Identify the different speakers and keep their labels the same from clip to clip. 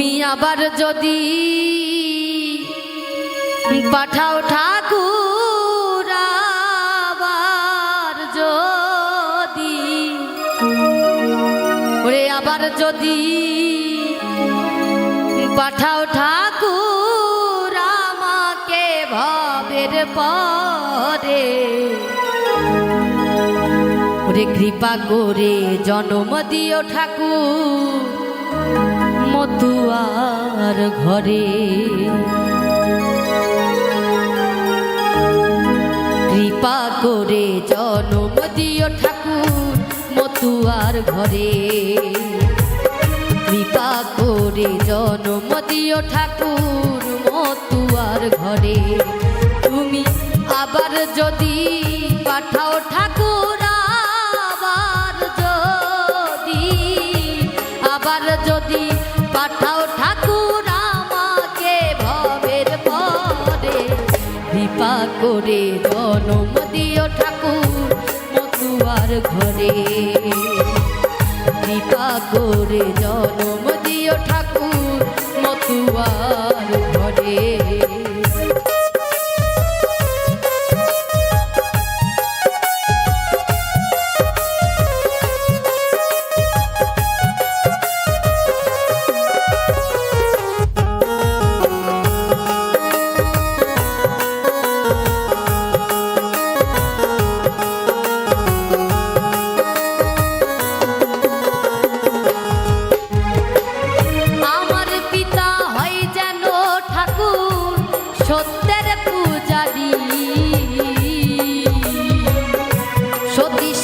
Speaker 1: তুমি আবার যদি পাঠাও ঠাকুর আবার যদি, ওরে আবার যদি পাঠাও ঠাকুর আমাকে ভাবের পরে, ওরে কৃপা করে জনম দিও ঠাকুর। মতুয়ার ঘরে। কৃপা করে জনম দিও ঠাকুর মতুয়ার ঘরে। কৃপা করে জনম দিও ঠাকুর মতুয়ার ঘরে। তুমি আবার যদি পাঠাও ঠাকুর কৃপা করে জনম ঠাকুর মতুয়ার ঘরে। কৃপা করে জনম ঠাকুর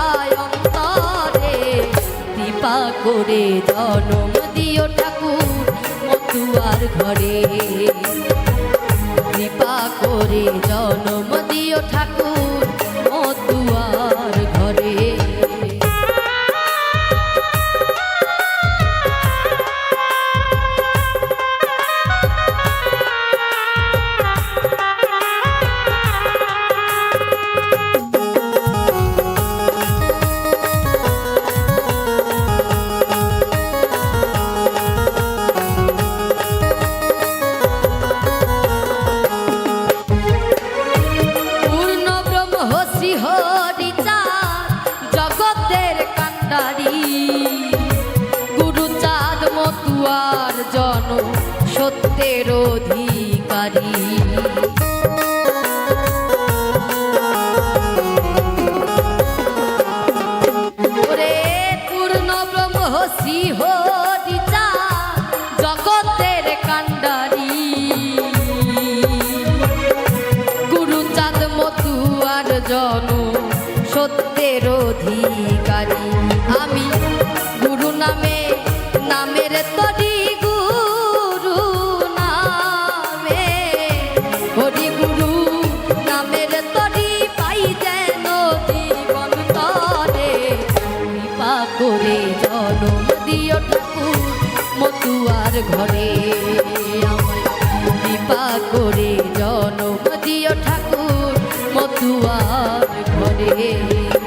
Speaker 1: এইটুকা সায়ন্তরে কৃপা করে জনম দিও ঠাকুর মতুয়ার ঘরে। কৃপা করে জনম দিও ঠাকুর জন সত্যের অধিকারী। পূর্ণ ব্রহ্ম শ্রী ঘরে কৃপা করে জনম দিও ঠাকুর মতুয়ার ঘরে।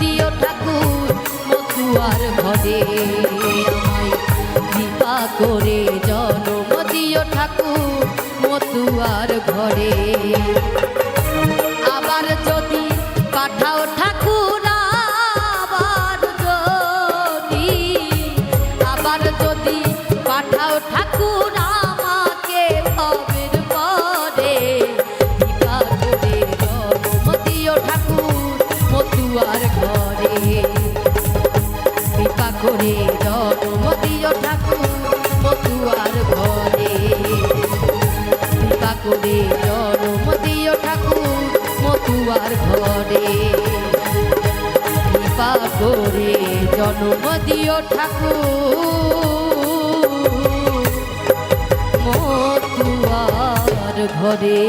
Speaker 1: দিও ঠাকুর, মতুয়ার ঘরে আমায় কৃপা করে জনম দিও ঠাকুর, মতুয়ার ঘরে। আবার যদি পাঠাও ঠাকুর, আবার যদি আবার যদি পাঠাও ঠাকুর করে জন্ম দিও ঠাকুর। মতুয়ার ঘরে।